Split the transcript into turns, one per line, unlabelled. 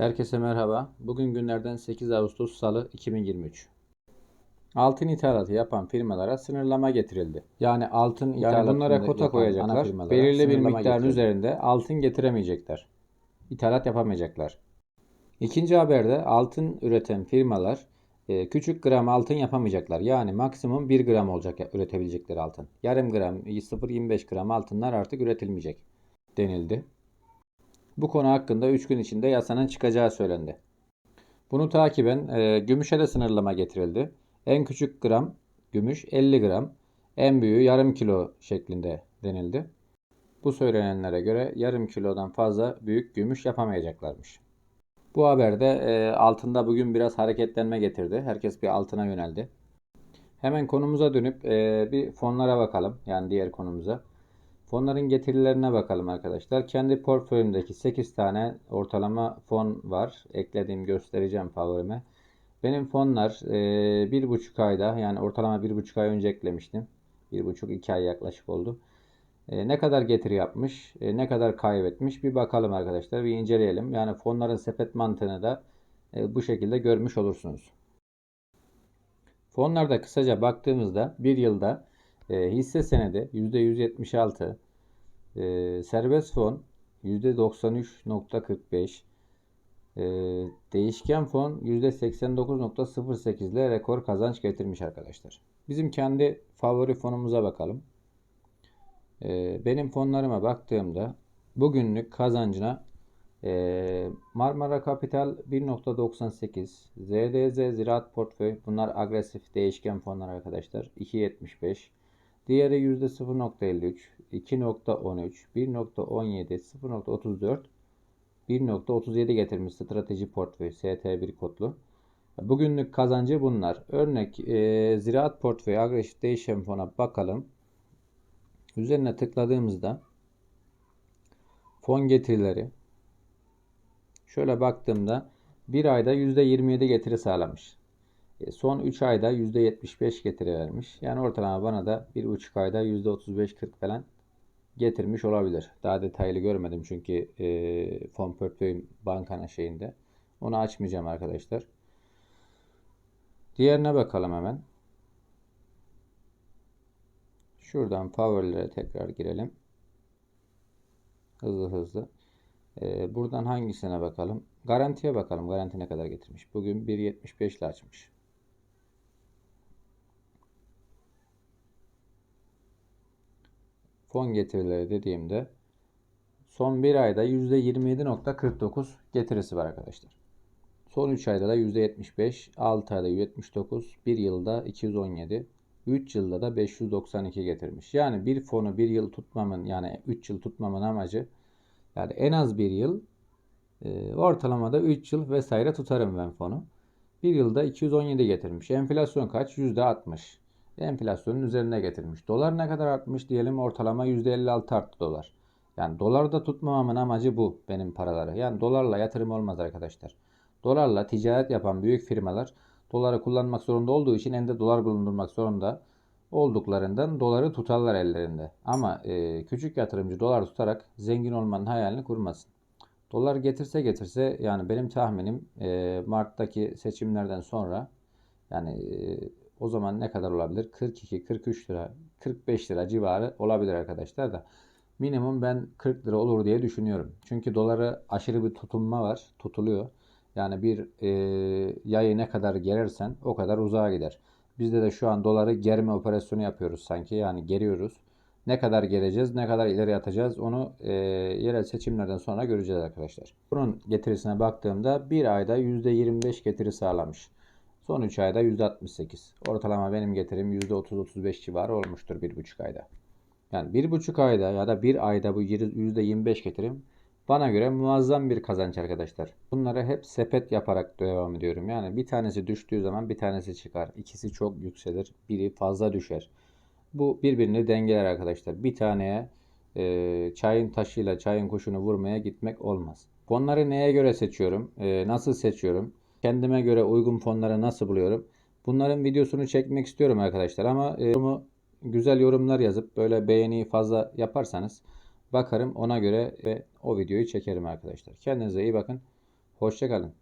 Herkese merhaba. Bugün günlerden 8 Ağustos Salı 2023. Altın ithalatı yapan firmalara sınırlama getirildi. Yani altın ithalatını bunlara kota koyacaklar. Belirli bir miktarın
getirildi.
üzerinde altın getiremeyecekler. İthalat yapamayacaklar. İkinci haberde altın üreten firmalar e, küçük gram altın yapamayacaklar. Yani maksimum 1 gram olacak üretebilecekleri altın. Yarım gram, 0.25 gram altınlar artık üretilmeyecek denildi. Bu konu hakkında 3 gün içinde yasanın çıkacağı söylendi. Bunu takiben e, gümüşe de sınırlama getirildi. En küçük gram gümüş 50 gram, en büyüğü yarım kilo şeklinde denildi. Bu söylenenlere göre yarım kilodan fazla büyük gümüş yapamayacaklarmış. Bu haberde e, altında bugün biraz hareketlenme getirdi. Herkes bir altına yöneldi. Hemen konumuza dönüp e, bir fonlara bakalım. Yani diğer konumuza. Fonların getirilerine bakalım arkadaşlar. Kendi portföyümdeki 8 tane ortalama fon var. Eklediğim göstereceğim favorime. Benim fonlar e, bir buçuk ayda yani ortalama bir buçuk ay önce eklemiştim. Bir buçuk iki ay yaklaşık oldu. E, ne kadar getiri yapmış, e, ne kadar kaybetmiş bir bakalım arkadaşlar. Bir inceleyelim. Yani fonların sepet mantığını da e, bu şekilde görmüş olursunuz. Fonlarda kısaca baktığımızda bir yılda e, hisse senedi %176, e, serbest fon %93.45, e, değişken fon %89.08 ile rekor kazanç getirmiş arkadaşlar. Bizim kendi favori fonumuza bakalım. E, benim fonlarıma baktığımda bugünlük kazancına e, Marmara Kapital 1.98, ZDZ Ziraat Portföy bunlar agresif değişken fonlar arkadaşlar 2.75, diğeri %0.53, 2.13, 1.17, 0.34, 1.37 getirmiş strateji portföy ST1 kodlu. Bugünlük kazancı bunlar. Örnek e, Ziraat Portföy agresif değişken fona bakalım. Üzerine tıkladığımızda fon getirileri Şöyle baktığımda bir ayda %27 getiri sağlamış. E, Son 3 ayda %75 getiri vermiş. Yani ortalama bana da 1,5 ayda %35-40 falan getirmiş olabilir. Daha detaylı görmedim çünkü e, fon portföyüm bankana şeyinde. Onu açmayacağım arkadaşlar. Diğerine bakalım hemen. Şuradan favorilere tekrar girelim. Hızlı hızlı. Ee, buradan hangisine bakalım? Garantiye bakalım. Garanti ne kadar getirmiş? Bugün 1.75 ile açmış. Fon getirileri dediğimde son bir ayda %27.49 getirisi var arkadaşlar. Son 3 ayda da %75, 6 ayda 179, 1 yılda 217, 3 yılda da 592 getirmiş. Yani bir fonu bir yıl tutmamın yani 3 yıl tutmamın amacı yani en az bir yıl e, ortalamada 3 yıl vesaire tutarım ben fonu. Bir yılda 217 getirmiş. Enflasyon kaç? %60. Enflasyonun üzerine getirmiş. Dolar ne kadar artmış diyelim ortalama %56 arttı dolar. Yani dolarda tutmamamın amacı bu benim paraları. Yani dolarla yatırım olmaz arkadaşlar. Dolarla ticaret yapan büyük firmalar doları kullanmak zorunda olduğu için elinde dolar bulundurmak zorunda olduklarından doları tutarlar ellerinde. Ama e, küçük yatırımcı dolar tutarak zengin olmanın hayalini kurmasın. Dolar getirse getirse yani benim tahminim e, Mart'taki seçimlerden sonra yani e, o zaman ne kadar olabilir? 42, 43 lira, 45 lira civarı olabilir arkadaşlar da. Minimum ben 40 lira olur diye düşünüyorum. Çünkü doları aşırı bir tutunma var. Tutuluyor. Yani bir e, yayı ne kadar gerersen o kadar uzağa gider. Bizde de şu an doları germe operasyonu yapıyoruz sanki. Yani geriyoruz. Ne kadar gereceğiz, ne kadar ileri atacağız onu e, yerel seçimlerden sonra göreceğiz arkadaşlar. Bunun getirisine baktığımda bir ayda %25 getiri sağlamış. Son 3 ayda %68. Ortalama benim getirim %30-35 civarı olmuştur 1,5 ayda. Yani 1,5 ayda ya da 1 ayda bu %25 getirim bana göre muazzam bir kazanç arkadaşlar. Bunları hep sepet yaparak devam ediyorum. Yani bir tanesi düştüğü zaman bir tanesi çıkar. İkisi çok yükselir. Biri fazla düşer. Bu birbirini dengeler arkadaşlar. Bir taneye e, çayın taşıyla çayın kuşunu vurmaya gitmek olmaz. Fonları neye göre seçiyorum? E, nasıl seçiyorum? Kendime göre uygun fonları nasıl buluyorum? Bunların videosunu çekmek istiyorum arkadaşlar ama e, güzel yorumlar yazıp böyle beğeni fazla yaparsanız bakarım ona göre ve o videoyu çekerim arkadaşlar. Kendinize iyi bakın. Hoşçakalın.